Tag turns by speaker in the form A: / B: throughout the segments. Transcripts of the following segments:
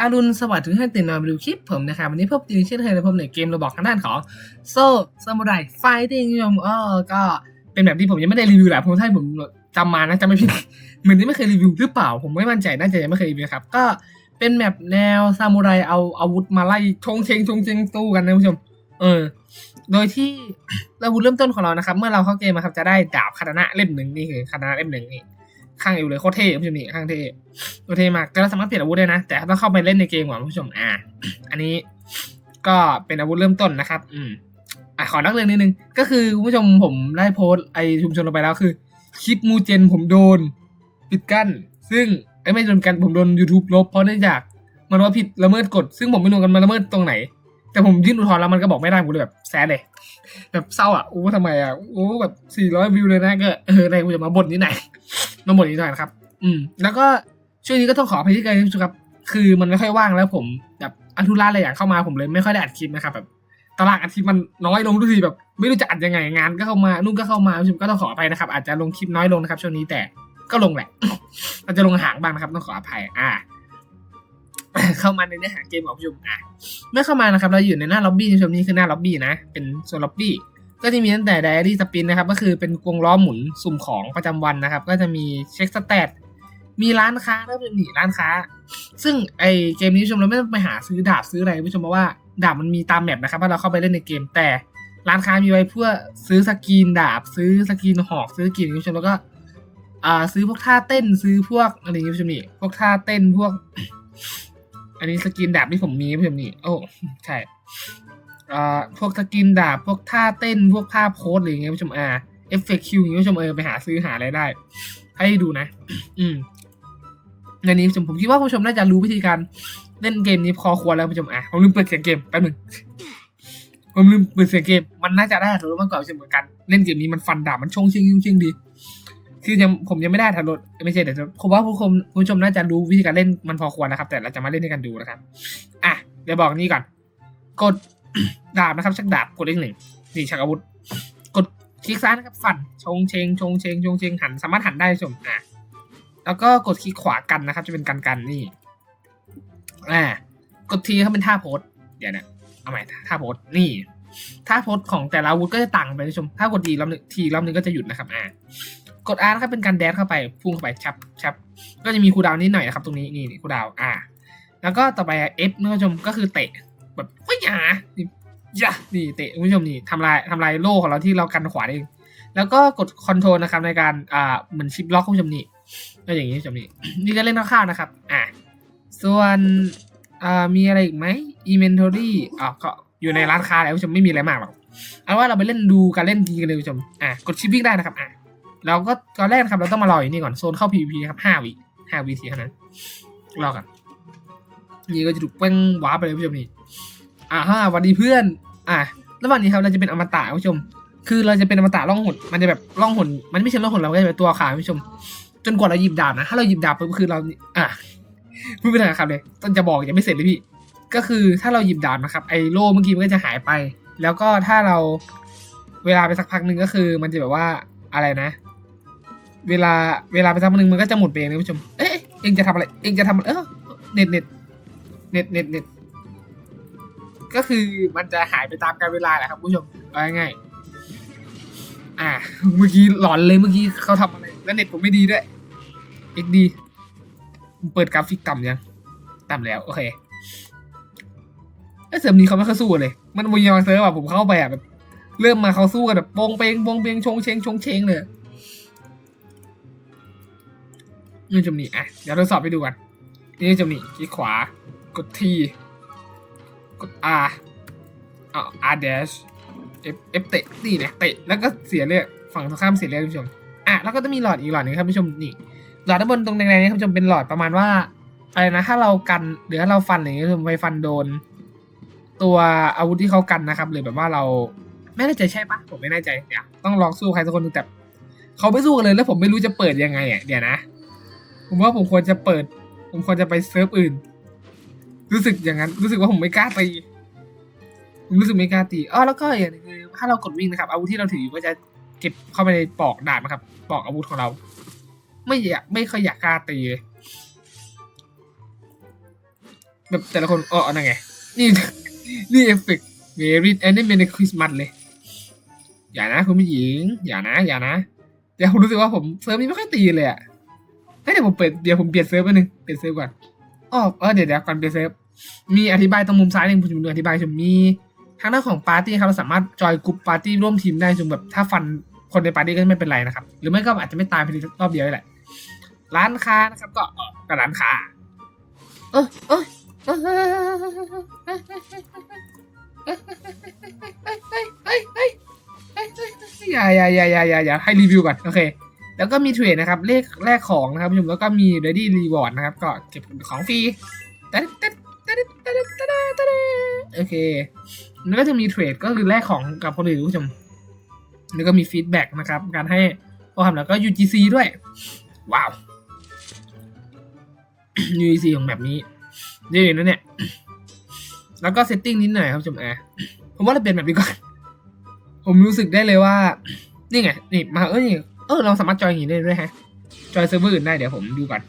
A: อารุณสวัสดิ์ถึงให้ตื่นนอนมาดูคลิปผมนะครับวันนี้พบจริงเช่นเคยในผมในเกมเราบอกทางด้านของโซ่ซามูไรไฟติ้งยมเออก็เป็นแบบที่ผมยังไม่ได้รีวิวแหละผมถ้าให้ผมจำมานะจำไม่ผิดเหมือนที่ไม่เคยรีวิวหรือเปล่า ผมไม่มั่นใจน่าจะยังไม่เคยรีวิวครับ ก็เป็นแบบแนวซามูไรเอาอาวุธมาไล่ชงเชงชงเชงตู้กันนะคุณผู้ชม เออ โดยที่อาวุธเริ่มต้นของเรานะครับ เมื่อเราเข้าเกมนะครับจะได้ดาบคาตานะเล่มหนึ่งนี่คือคาตานะเล่มหนึ่งนี่ ข้างเอวเลยโคตรเท่คุณผู้ชมนี่ข้างเท่โคตรเท่มากแต่เราสามารถเปลี่ยนอาวุธได้นะ แต่ต้องเข้าไปเล่นในเกมก่อนคุณผู้ชมอ่า อันนี้ก็เป็นอาวุธเริ่มต้นนะครับ อืมอะขอนักเรียนนิดนึง ก็คือคุณผู้ชมผมได้โพสไอชุมชนลงไปแล้วคือ คลิปมูเจนผมโดนปิดกั้น ซึ่งไอ้ไม่โดนกันผมโดน YouTube ลบเพราะเนื่องจากมันว่าผิดละเมิดกฎซึ่งผมไม่รู้กันมันละเมิดตรงไหน แต่ผมยื่นอุทธรณ์แล้วมันก็บอกไม่ได้ผมเลยแบบแซดเลยแบบเศร้าอะโอ้ทำไมอะโอ้แบบสี่ร้อยวิวเลยนะก็เออในกูจะมาบ่นนิดหน มาบ่นนิดหน่อยนะครับ อืม แล้วก็ช่วงนี้ก็ต้องขออภัยที่ไกลที่สุดครับ คือมันไม่ค่อยว่างแล้วผมแบบอันธุระอะไรอย่างเข้ามาผมเลยไม่ค่อยได้อัดคลิปนะครับแบบตารางอัดคลิปมันน้อยลงทุกทีแบบ ไม่รู้จะอัดยังไงงานก็เข้ามานู่นก็เข้ามาผมก็ต้องขออภัยนะครับ อาจจะลงคลิปน้อยลงนะครับช่วงนี้แต่ก็ลงแหละอาจจะลงห่างบ้างนะครับ ต้องขออภัย อ่า เข้ามาในเนื้อหาเกมของผู้ชมอะเมื่อเข้ามานะครับ เราอยู่ในหน้าล็อบบี้ผู้ชมนี่คือหน้าล็อบบี้นะเป็นโซนล็อบบี้ ก็จะมีตั้งแต่ไดอารี่สปินนะครับ ก็คือเป็นวงล้อหมุนสุ่มของประจำวันนะครับ ก็จะมีเช็คสแตทมีร้านค้าแล้วเป็นหนีร้านค้า ซึ่งไอเกมนี้ผู้ชมเราไม่ต้องไปหาซื้อดาบซื้ออะไรผู้ชมเพราะว่าดาบมันมีตามแมปนะครับว่าเราเข้าไปเล่นในเกมแต่ร้านค้ามีไว้เพื่อซื้อสกินดาบ ซื้อสกินหอกซื้อสกินผู้ชมแล้วก็อ่าซื้อพวกท่าเต้นซื้อพวกอะไรอย่างงี้ผู้ชมนี่พวกท่าเต้นพวก อันนี้สกินดาบที่ผมมีผู้ชมนี่โอ้ใช่ อ่าพวกสกินดาบพวกท่าเต้นพวกท่าโพสอะไรอย่างเงี้ยผู้ชมอ่าเอฟเฟกต์คิวอย่างเงี้ยผู้ชมเออไปหาซื้อหาอะไรได้ ให้ดูนะ อืมในนี้ผู้ชมผมคิดว่าผู้ชมน่าจะรู้วิธีการเล่นเกมนี้พอควรแล้วผู้ชมอะผมลืมเปิดเสียงเกมแป๊บนึงผมลืมเปิดเสียงเกมมันน่าจะได้ถรมากกว่าผู้ชมเหมือนกันเล่นเกมนี้มันฟันดาบมันชงชิงชิงชิงดี คือยังผมยังไม่ได้ทันรถไม่ใช่เดี๋ยวจะผมว่าผู้ชมผู้ชมน่าจะรู้วิธีการเล่นมันพอควรนะครับ แต่เราจะมาเล่นด้วยกันดูนะครับ อะเดี๋ยวบอกนี่ก่อนกด ดาบนะครับชักดาบกดเลขหนึ่งนี่ชักอาวุธ กดคลิกซ้ายนะครับฟันชงเชงชงเชงชงเชงหันสามารถหันได้ชมอะแล้วก็กดคลิกขวากันนะครับ จะเป็นกันกันนี่อ่ากดทีเขาเป็นท่าโพสเดี๋ยวนะเอาใหม่ท่าโพสนี่ท่าโพสของแต่ละอาวุธก็จะต่างไปนะชม ถ้ากดทีรอบหนึงทีรอบหนึงก็จะหยุดนะครับอ่ากด R นะครับเป็นการแดดเข้าไปพุ่งเข้าไปชับชับก็จะมีคูดาวน์นิดหน่อยนะครับ ตรงนี้นี่คูดาวอ่า แล้วก็ต่อไป F นะคุณผู้ชมก็คือเตะ แบบว่าอย่าอย่านี่เตะคุณผู้ชมนี่ทำลายทำลายโล่ของเราที่เรากันขวาเอง แล้วก็กดคอนโทรลนะครับในการอ่าเหมือนชิปล็อกคุณผู้ชมนี่ก็อย่างนี้คุณผู้ชมนี่นี่ก็เล่นคร่าวๆนะครับ อ่าส่วนอ่ามีอะไรอีกไหม inventory อ่าก็อยู่ในร้านค้าแล้วคุณผู้ชมไม่มีอะไรมากหรอกเอาว่าเราไปเล่นดูการเล่นจริงกันเลยคุณผู้ชมอ่ากดชิปวิ่งได้นะครับอ่าเราก็ตอนแรกนะครับเราต้องมารออยู่นี่ก่อนโซนเข้า PVP ครับห้าวิห้าวิทีเท่านั้นรอกันนี่ก็จะถูกเป้งว้าไปเลยผู้ชมนี่ อ่าฮะสวัสดีเพื่อน อ่าระหว่างนี้ครับเราจะเป็นอมตะผู้ชม คือเราจะเป็นอมตะล่องหนมันจะแบบล่องหนมันไม่ใช่ล่องหนเราก็จะเป็นตัวขาผู้ชม จนกว่าเราหยิบดาบนะ ถ้าเราหยิบดาบปุ๊บคือเรา อะพูดไม่ทันครับเลยต้นจะบอกยังไม่เสร็จเลยพี่ ก็คือถ้าเราหยิบดาบนะครับไอ้โล่เมื่อกี้มันก็จะหายไป แล้วก็ถ้าเราเวลาไปสักพักหนึ่งก็คือ มันจะแบบว่าอะไรนะ เวลาเวลาไปสักพักหนึ่งมันก็จะหมดไปเองนะผู้ชม เอ๊ะเองจะทำอะไร เองจะทำเออเน็ตเน็ตเน็ตเน็ตเน็ต ก็คือมันจะหายไปตามกาลเวลาแหละครับผู้ชมง่ายๆอ่าเมื่อกี้หลอนเลยเมื่อกี้เขาทำอะไร แล้วเน็ตผมไม่ดีด้วย XD เปิดกราฟิกต่ำยังต่ำแล้วโอเคไอ้เสริมนี้เขาไม่เข้าสู้เลย มันมวยองเซิร์ฟอะผมเข้าไปอะแบบเริ่มมาเขาสู้กันแบบโปงเปงโปงเปงชงเชงชงเชงเลยนี่จมนี่อะเดี๋ยวทดสอบไปดูกันนี่จมนี่คลิกขวากด T กด R เอ่า R dash F F เตะนี่เนี่ยเตะแล้วก็เสียเลือดฝั่งตรงข้ามเสียเลือดคุณผู้ชมอะแล้วก็จะมีหลอดอีกหลอดหนึ่งครับคุณผู้ชมนี่หลอดด้านบนตรงแดงๆนี่คุณผู้ชมเป็นหลอดประมาณว่าอะไรนะถ้าเรากันหรือถ้าเราฟันอย่างเงี้ยผมไปฟันโดน ตัวอาวุธที่เขากันนะครับหรือแบบว่าเราไม่แน่ใจใช่ปะผมไม่แน่ใจเดี๋ยวต้องลองสู้ใครสักคนหนึงแต่เขาไม่สู้กันเลยแล้วผมไม่รู้จะเปิดยังไงอะเดี๋ยวนะ ผมว่าผมควรจะเปิด ผมควรจะไปเซิร์ฟอื่น รู้สึกอย่างนั้น รู้สึกว่าผมไม่กล้าตีผมรู้สึกไม่กล้าตีอ๋อแล้วก็อย่างนึงคือถ้าเรากดวิ่งนะครับ อาวุธที่เราถืออยู่ก็จะเก็บเข้าไปในปอกดาบนะครับ ปอกอาวุธของเรา ไม่อยากไม่ค่อยอยากกล้าตีเลยแบบแต่ละคนอ๋อนั่นไง นี่นี่เอฟเฟกต์เมริแอนนี่เป็นในคริสต์มาสเลย อย่านะคุณผู้หญิง อย่านะ อย่านะเดี๋ยวผมรู้สึกว่าผมเซิร์ฟนี้ไม่ค่อยตีเลยอะเฮ้ยเดี๋ยวผมเปิดเดี๋ยวผมเปลี่ยนเซิร์ฟไปหนึ่งเปลี่ยนเซิร์ฟก่อน อ๋อเออเดี๋ยวเดี๋ยวก่อนเปลี่ยนเซิร์ฟมีอธิบายตรงมุมซ้ายหนึ่งผมจะมีอธิบายชมมีทางด้านของปาร์ตี้ครับเราสามารถจอยกลุ่มปาร์ตี้ร่วมทีมได้จนแบบถ้าฟันคนในปาร์ตี้ก็ไม่เป็นไรนะครับ หรือไม่ก็อาจจะไม่ตายภายในรอบเดียวนี่แหละ ร้านค้านะครับ ก็เออก็ร้านค้า เออเออเออเออเออเฮ้ยเฮ้ยเฮ้ยเฮ้ยเฮ้ยอย่าอย่าอย่าอย่าอย่าอย่าให้รีวิวก่อน โอเค แล้วก็มีเทรดนะครับเลขแรกของนะครับผู้ชมแล้วก็มี ready reward นะครับ ก็เก็บของฟรีโอเค แล้วก็จะมีเทรดก็คือแลกของกับคนอื่นผู้ชม แล้วก็มีฟีดแบ็กนะครับ การให้ข้อคำแล้วก็ UGC ด้วย ว้าว UGC ของแบบนี้เดี๋ยนะเนี่ย แล้วก็เซตติ้งนิดหน่อยครับผู้ชมแอร์ผมว่าเราเปลี่ยนแบบนี้ก่อน ผมรู้สึกได้เลยว่า นี่ไง นี่มาเอ้ย เออเราสามารถจอยอย่างนี้ได้ด้วยฮะ จอยเซิร์ฟเวอร์อื่นได้เดี๋ยวผมดูก่อน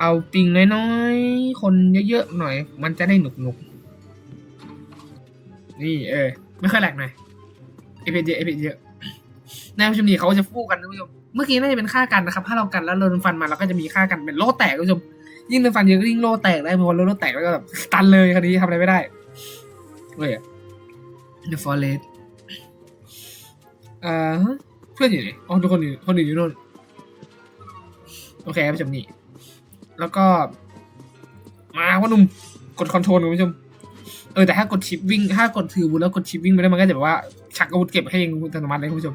A: เอาปิงน้อยๆ คนเยอะๆหน่อย มันจะได้หนุกๆน,นี่เออ ไม่ค่อยแหลกหน่อยเอฟเยอะเอฟเยอะในผู้ชมดีเขาจะฟู่กันนะผู้ชมเมื่อกี้น่าจะเป็นค่ากันนะครับ ถ้าเรากันแล้วโดนฟันมาเราก็จะมีค่ากันเป็นโล่แตกผู้ชม ยิ่งโดนฟันเยอะก็ยิ่งโล่แตกได้พราะว่าโล่แตกแล้วก็แบบตันเลยคราวนี้ทำอะไรไม่ได้เว้ย The Forest อ่า เพื่อนอยู่ไหนอ๋อทุกคนอยู่คนอื่นอยู่โน่นโอเคครับผู้ชมนี่ แล้วก็ มาพ่อหนุ่มกดคอนโทรลคุณผู้ชม เออแต่ถ้ากดชิปวิ่ง ถ้ากดถืออาวุธแล้วกดชิปวิ่งไปได้มันก็จะแบบว่าชักอาวุธเก็บให้เองอัตโนมัติเลยคุณผู้ชม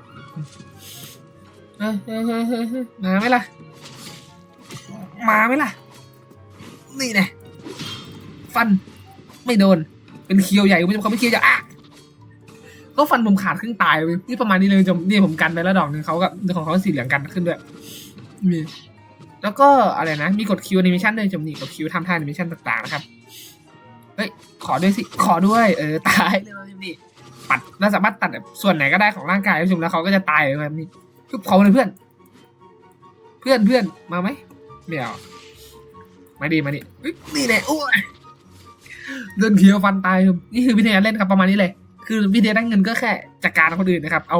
A: มาไหมล่ะ มาไหมล่ะ นี่แน่ฟัน ไม่โดน เป็นเคียวใหญ่คุณผู้ชมเขาไม่เคียวใหญ่อะ ก็ฟันผมขาดครึ่งตายเลยนี่ประมาณนี้เลยคุณผู้ชมนี่ผมกันไปแล้วดอกหนึ่งเขาก็ของเขาสีเหลืองกันขึ้นด้วยมีแล้วก็อะไรนะ มีกดคิวแอนิเมชันด้วยคุณผู้ชมนี่กดคิวทำท่าแอนิเมชันต่างๆนะครับเฮ้ยขอด้วยสิขอด้วย เออตายเลยคุณผู้ชมนี่ปัดเราสามารถตัดแบบส่วนไหนก็ได้ของร่างกายผู้ชมแล้วเขาก็จะตายเลยครับนี่คือเขาเลยเพื่อน เพื่อนเพื่อนมาไหมไม่เอามาดีมาดินี่แหละโอ้ยเดินเคียวฟันตายนี่คือวิธีการเล่นครับประมาณนี้เลย คือวิธีได้เงินก็แค่จัดการคนอื่นนะครับ เอา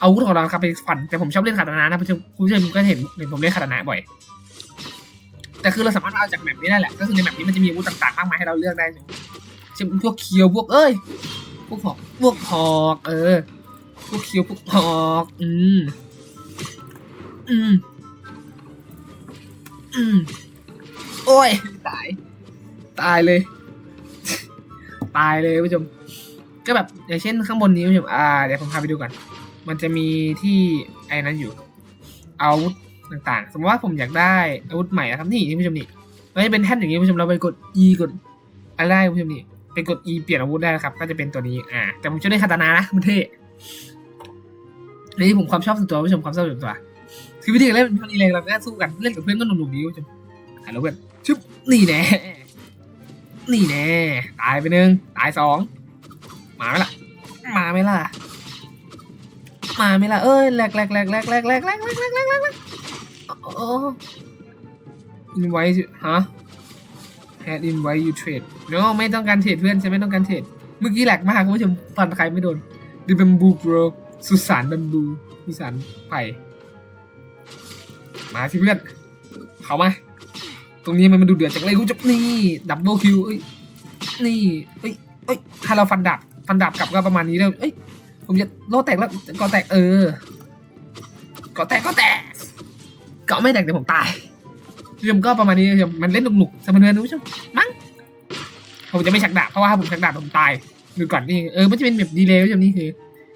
A: เอาวุธของเราครับไปฟันแต่ผมชอบเล่นคาตานานะคุณผู้ชมคุณผู้ชมก็เห็นเห็นผมเล่นคาตานาบ่อย แต่คือเราสามารถเอาจากแมปนี้ได้แหละก็คือในแมปนี้มันจะมีอาวุธต่างๆมากมายให้เราเลือกได้เช่นพวกเคียวพวกเอ้ยพวกหอกพวกหอกเออ พวกเคียวพวกหอกอืมอืมอืมโอ้ยตาย ตายเลย ตายเลยคุณผู้ชม ก็แบบอย่างเช่นข้างบนนี้ผมอ่าเดี๋ยวผมพาไปดูก่อน มันจะมีที่ไอ้นั้นอยู่อาวุธต่างๆ สมมติว่าผมอยากได้อาวุธใหม่นะครับนี่คุณผู้ชมนี่มันจะเป็นแท่นอย่างนี้ผู้ชมเราไปกด E กดอะไรผู้ชมนี่ไปกด E เปลี่ยนอาวุธได้ครับ ก็จะเป็นตัวนี้อ่าแต่ผมชอบเล่นคาตานานะมันเท่นี่ผมความชอบส่วนตัวผู้ชมความชอบส่วนตัวคือวิธีการเล่นมันมีแรงเราก็สู้กันเล่นกับเพื่อนก็หนุกๆดีผู้ชมฮัลโหลเพื่อนชึบนี่แน่นี่แน่ตายไปหนึ่งตายสอง มาไหมล่ะ มาไหมล่ะ มาไหมล่ะ เอ้ยแหลกแหลกแหลกแหลกแหลกแหลกแหลกแหลกแหลกแหลกแหลกโอ้อินไว้ฮะ had invite you trade เนาะไม่ต้องการเทรดเพื่อนฉันไม่ต้องการเทรด เมื่อกี้แหลกมากคุณผู้ชมฟันใครไม่โดนดิบัมบูโบรสุสานบัมบูสุสานไผ่มาสิเพื่อนเข้ามา ตรงนี้มันมาดูเดือดจากเลยกูจะนี่ ดับเบิลคิวเอ้ย นี่ เอ้ย เอ้ย ถ้าเราฟันดับ ฟันดับกลับก็ประมาณนี้แล้วเอ้ย ผมจะโลแตกแล้วก่อแตกเออก่อแตกก่อแตกก่อไม่แตกเดี๋ยวผมตายผู้ชมก็ประมาณนี้ผู้ชมมันเล่นหนุกๆสมเนือนนะผู้ชมมั้ง ผมจะไม่ชักดาบเพราะว่าถ้าผมชักดาบผมตายดูก่อนนี่เออมันจะเป็นแบบดีเลย์ผู้ชมนี่คือ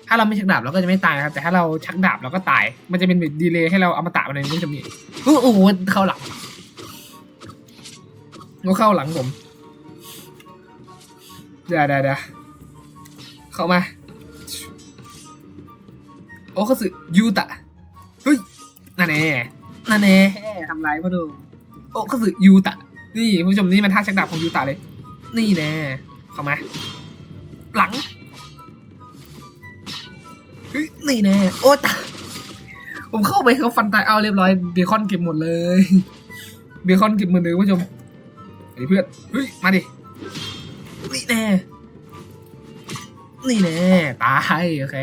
A: ถ้าเราไม่ชักดาบเราก็จะไม่ตายครับ แต่ถ้าเราชักดาบเราก็ตาย มันจะเป็นแบบดีเลย์ให้เราเอามาตะมาในผู้ชมนี่โอ้โหเข้าหลังก็เข้าหลังผมเดี๋ยวเดี๋ยว เข้ามา โอ้เขาสึยูตะ เฮ้ยนั่นแน่นั่นแน่ทำไรมาดู โอ้เขาสึยูตะ นี่คุณผู้ชมนี่มันท่าชักดาบของยูตะเลย นี่แน่เข้ามา หลัง เฮ้ย นี่แน่ โอ้ตะผมเข้าไปเขาฟันตายเอาเรียบร้อยเบคอนเก็บหมดเลย เบคอนเก็บหมดเลยคุณผู้ชมไอ้เพื่อน เฮ้ย มาดิ นี่แน่ตายโอเค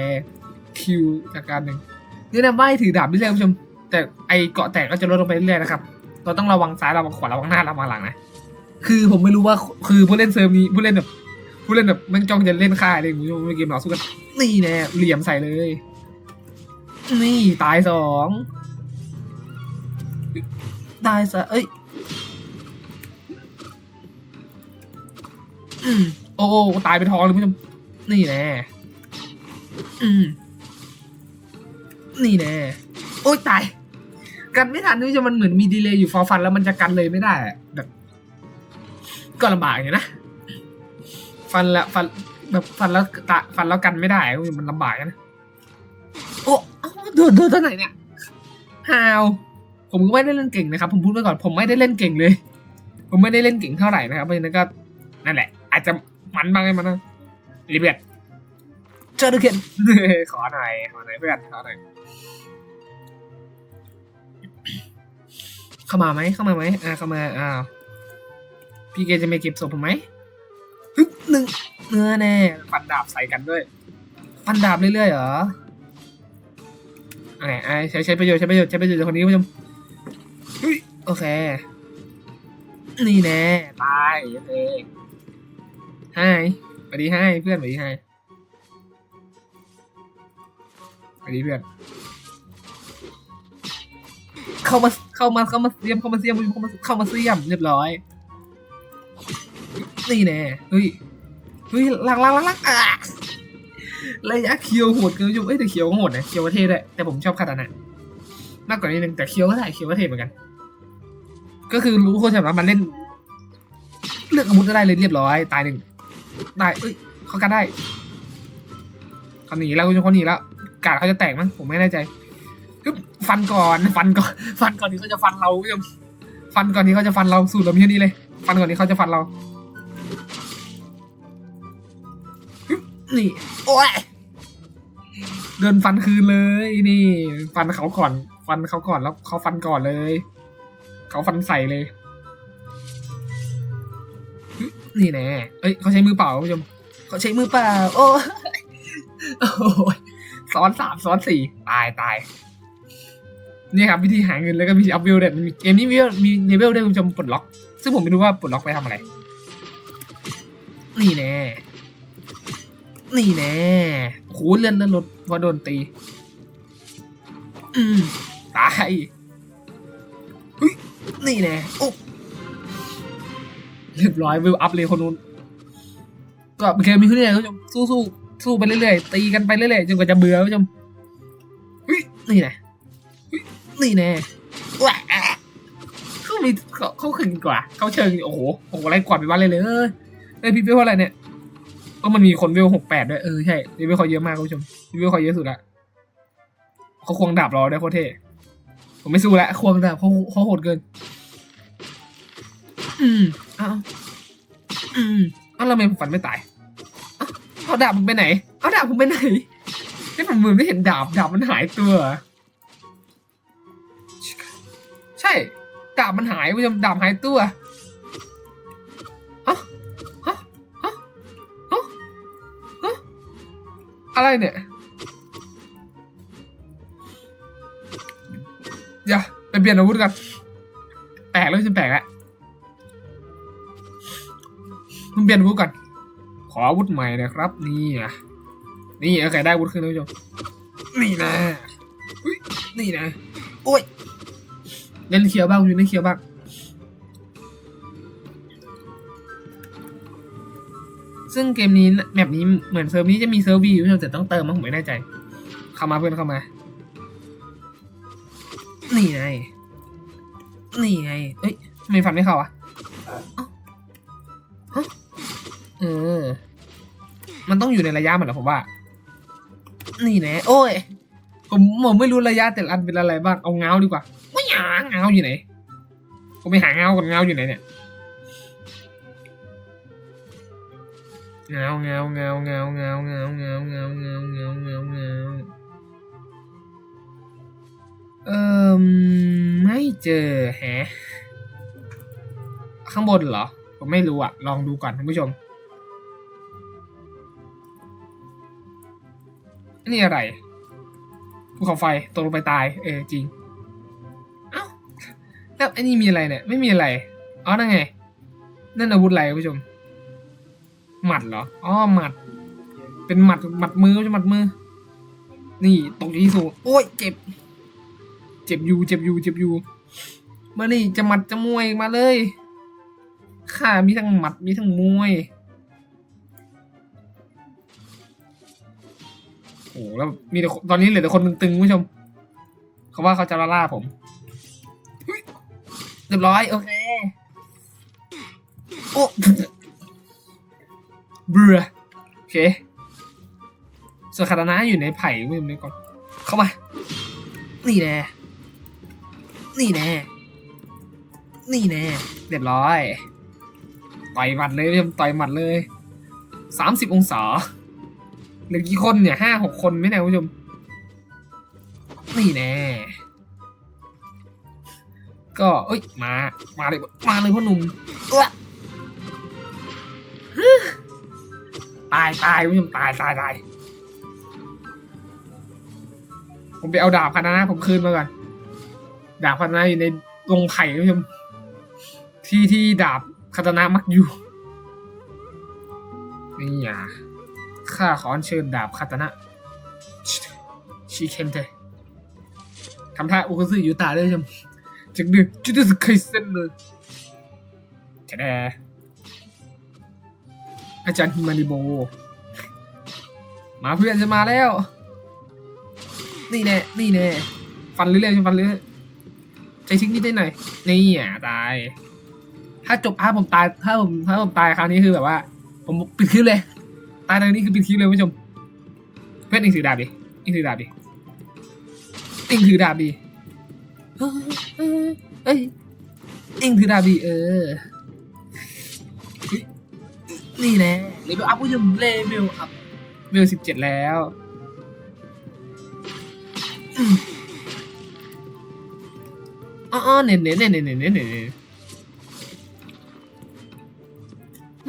A: คิวจากการหนึ่งนี่นะใบถือดาบเรื่อยๆคุณผู้ชมแต่ไอเกาะแตกก็จะลดลงไปเรื่อยๆนะครับเราต้องระวังซ้ายระวังขวาระวังหน้าระวังหลังนะคือผมไม่รู้ว่าคือผู้เล่นเซิร์ฟนี้ผู้เล่นแบบผู้เล่นแบบแมันจ้องจะเล่นค่ายอะไรอย่างเงี้ยไม่เกมหรอสู้กันนี่แน่เหลี่ยมใส่เลย นี่ตายสองตายซะเอ้ยโอ้ตายไปทองเลยคุณผู้ชม นี่แน่อืมนี่แน่โอ้ยตาย กันไม่ทันนี่จะมันเหมือนมีดีเลย์อยู่ฟอร์ฟันแล้วมันจะกันเลยไม่ได้อะแบบก็ลำบากอยู่นะ ฟันละฟันแบบฟันแล้วตะฟันแล้วกันไม่ได้ มันลำบากนะโอ้เอ้าโดนโดนตัวไหนเนี่ยฮาวผมก็ไม่ได้เล่นเก่งนะครับ ผมพูดไว้ก่อนผมไม่ได้เล่นเก่งเลย ผมไม่ได้เล่นเก่งเท่าไหร่นะครับเพราะฉะนั้นก็นั่นแหละ อาจจะมันบ้างไงมันนะ รีเบียดเจอดูเขียนขอหน่อยขอหน่อยเพื่อนขอหน่อยเข้ามาไหมเข้ามาไหมอ่าเข้ามาอ้าวพี่เกจะไม่เก็บศพผมไหมฮึบหนึ่งเนื้อแน่ฟันดาบใส่กันด้วย ฟันดาบเรื่อยๆเหรออะไรไอ้ใช้ใช้ประโยชน์ใช้ประโยชน์ใช้ประโยชน์จากคนนี้คุณผู้ชมเฮ้ยโอเค นี่แน่ตายโอเคให้ส วัสดีให้เพื่อนสวัสดีให้สวัสดีเพื่อน เข้ามาเข้ามาเข้ามาเสียมเข้ามาเสียมเข้ามาเข้ามาเสียมเรียบร้อยนี่แน่เฮ้ยเฮ้ยหลังหลังหลังหลังอะระยะเคียวโหดเกินอยู่เอ้ยแต่เคียวก็โหดนะเคียวก็เท่ด้วยแต่ผมชอบคาตานะมากกว่านี้นึงแต่เคียวก็ได้เคียวก็เท่เหมือนกัน ก็คือรู้คนสำหรับมันเล่น เลือกอาวุธก็ได้เลยเรียบร้อย ตายหนึ่ง ได้เอ้ยเขากันได้เขาหนีแล้วเขาหนีแล้วกาดเขาจะแตกมั้งผมไม่แน่ใจฮึบฟันก่อนฟันก่อนฟันก่อนที่เขาจะฟันเราคุณผู้ชมฟันก่อนที่เขาจะฟันเราสูตรเรามีแค่นี้เลย ฟันก่อนที่เขาจะฟันเราฮึนี่โอ้ยเดินฟันคืนเลยนี่ ฟันเขาก่อน ฟันเขาก่อนแล้วเขาฟันก่อนเลย เขาฟันใส่เลย นี่แน่เอ้ยเขาใช้มือเปล่าคุณผู้ชมเขาใช้มือเปล่า โอ้โอ้ยซ้อนสามซ้อนสี่ตายตายนี่ครับวิธีหาเงินแล้วก็วิธีอัพเวลเนี่ยเกมนี้มีมีเลเวลได้คุณผู้ชมปลดล็อก ซึ่งผมไม่รู้ว่าปลดล็อกไปทำอะไร นี่แน่นี่แน่โหเลื่อนเลื่อนรถพราโดนตี อืมตายเฮ้ยนี่แน่โอ้ เรียบร้อยวิวอัพเลยคนนู้นก็เกมมีขึ้นเรื่อยๆคุณผู้ชมสู้สู้สู้ไปเรื่อยๆตีกันไปเรื่อยๆจนกว่าจะเบื่อคุณผู้ชมนี่แน่นี่แน่แหวะเขามีเขาเขาขึ้นกว่าเขาเชิงโอ้โหโอ้โหไล่กวาดไปบ้านเลยเลยเอ้ยเอ้ยพี่เวลอะไรเนี่ยก็มันมีคนเวลหกแปดด้วยเออใช่พี่เวลเขาเยอะมากคุณผู้ชมพี่เวลเขาเยอะสุดละเขาควงดาบรอได้โคตรเท่ผมไม่สู้ละควงดาบเขาเขาโหดเกิน อืม อ้าอืมเอาแล้วทำไมผมฝันไม่ตายเอาเอาดาบผมไปไหน เอาดาบผมไปไหนนี่ผมเหมือนไม่เห็นดาบดาบมันหายตัว ใช่ ดาบมันหายคุณผู้ชมดาบหายตัวฮะฮะฮะฮะฮะอะไรเนี่ยอย่าไปเปลี่ยนอาวุธกันแปลกแล้วจะแปลกแล้ว เปลี่ยนอาวุธก่อน ขออาวุธใหม่นะครับ นี่อะนี่โอเคได้อาวุธขึ้นแล้วคุณผู้ชมนี่นะอุ๊ยนี่นะโอ้ยเล่นเคียวบ้างคุณเล่นเคียวบ้างซึ่งเกมนี้แบบนี้เหมือนเซิร์ฟนี้จะมีเซิร์ฟวีอยู่แต่ต้องเติมมั้งผมไม่แน่ใจ เข้ามาเพื่อนเข้ามา นี่ไง นี่ไงเอ้ยทำไมฟันไม่เข้าอะเอ้าฮะ เออ มันต้องอยู่ในระยะมันเหรอผมว่า นี่แน่โอ้ย ผมผมไม่รู้ระยะแต่ละอันเป็นอะไรบ้าง เอาเงาดีกว่าไม่หาเงาอยู่ไหน ผมไปหาเงาก่อนเงาอยู่ไหนเนี่ย เงาเงาเงาเงาเงาเงาเงาเงาเงาเงาเงาเงาเอ่อไม่เจอแฮะ ข้างบนเหรอ ผมไม่รู้อะลองดูก่อนท่านผู้ชม นี่อะไรภูเขาไฟตกลงไปตาย เออจริง เอ้าแล้วไอ้นี่มีอะไรเนี่ย ไม่มีอะไรอ๋อนั่นไง นั่นอาวุธอะไรคุณผู้ชม หมัดเหรออ๋อหมัด เป็นหมัดหมัดมือใช่หมัดมือ นี่ตกที่สูงโอ้ยเจ็บ เจ็บอยู่เจ็บอยู่เจ็บอยู่มานี่จะหมัดจะมวยมาเลยข้ามีทั้งหมัดมีทั้งมวย โอ้แล้วมีแต่ตอนนี้เหลือแต่คนตึงๆคุณผู้ชม เขาว่าเขาจะล่าผมเฮ้ยเรียบร้อย โอเค โอ้เบื่อโอเคส่วนคาตานะอยู่ในไผ่คุณผู้ชมนี่ก่อน เข้ามา นี่แน่ นี่แน่ นี่แน่เรียบร้อย ต่อยหมัดเลยคุณผู้ชมต่อยหมัดเลยสามสิบองศา เหลือกี่คนเนี่ยห้าหกคนไหมเนี่ยคุณผู้ชมนี่แน่ ก็เอ้ยมา มาเลยมาเลยพ่อหนุ่มเอ้อฮึตายตายคุณผู้ชมตายตายตายผมไปเอาดาบคาตานะผมคืนมาก่อนดาบคาตานะอยู่ในกรงไผ่คุณผู้ชมที่ที่ดาบคาตานะมักอยู่นี่อะ ข้าขอเชิญดาบคาตนะ ชิเคนเตทำท่าอุคุสึยูตาด้วยชมจากดึกจุดสุดไคเซนเลยจะได้อาจารย์ฮิมาริโบ มาเพื่อนจะมาแล้ว นี่แน่ นี่แน่ ฟันเรื่อยๆฟันเรื่อยๆใจทิ้งนิดได้หน่อย นี่อะตาย ถ้าจบถ้าผมตาย ถ้าผมถ้าผมตายคราวนี้คือแบบว่า ผมปิดคลิปเลย ตายตรงนี้คือปิดคลิปเลยคุณผู้ชม เพื่อนเองถือดาบดิเองถือดาบดิเองถือดาบดิเฮ้ยเอ้ยเอ้ยเองถือดาบดิเออ นี่แหละเลเวลอัพคุณผู้ชมเลเวลอัพเลเวลสิบเจ็ดแล้วอืมอ๋อเน่เน่เน่เน่เน่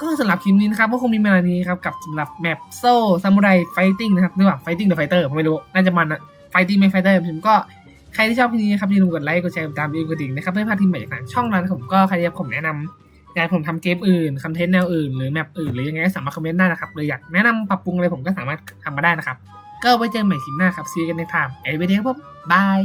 A: ก็สำหรับคลิปนี้นะครับก็คงมีมานี้ครับกับสำหรับแมปโซ่ซามูไรไฟติ้งนะครับระหว่างไฟติ้งหรือไฟเตอร์ผมไม่รู้น่าจะมันอะไฟติ้งไม่ไฟเตอร์ผมก็ใครที่ชอบคลิปนี้นะครับอย่าลืมกดไลค์กดแชร์ติดตามวิวกระดิ่งนะครับเพื่อพาทีมใหม่จากทางช่องนั้นผมก็ใครอยากผมแนะนำอยากผมทำเกมอื่นคอนเทนต์แนวอื่นหรือแมปอื่นหรือยังไงก็สามารถคอมเมนต์ได้นะครับหรืออยากแนะนำปรับปรุงอะไรผมก็สามารถทำมาได้นะครับก็ไว้เจอกันใหม่คลิปหน้าครับซีกันในไทม์ไอเวเดียครับผมบาย